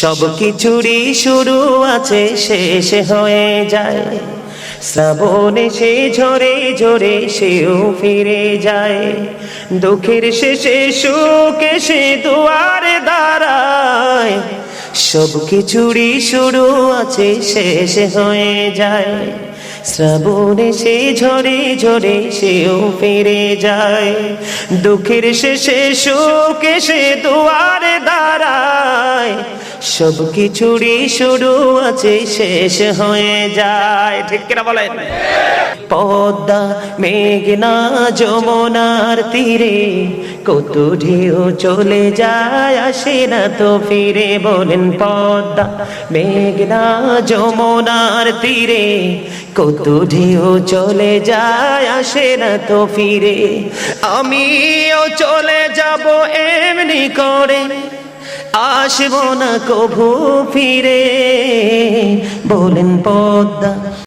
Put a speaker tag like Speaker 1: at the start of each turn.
Speaker 1: সব কিছুরই শুরু আছে, শেষ হয়ে যায়। শ্রাবণে সে ঝরে ঝরে সেও ফিরে যায়। দুঃখের শেষে সুখ এসে দুয়ারে দাঁড়ায়। সব কিছুরই শুরু আছে, শেষ হয়ে যায়। শ্রাবণে সে ঝরে ঝরে সেও ফিরে যায়। দুঃখের শেষে সুখ এসে দুয়ারে সব কিছুরই শুরু আছে, শেষ হয়ে যায়। ঠিক কিনা বলেন? পদ্মা, মেঘনা, যমুনার তীরে কত ঢেউ চলে যায়, আসে না তো ফিরে। বলেন, পদ্মা, মেঘনা, যমুনার তীরে কত ঢেউ চলে যায়, আসে না তো ফিরে। আমিও চলে যাব এমনি করে। আসব না কভু ফিরে বলেন পদ্মা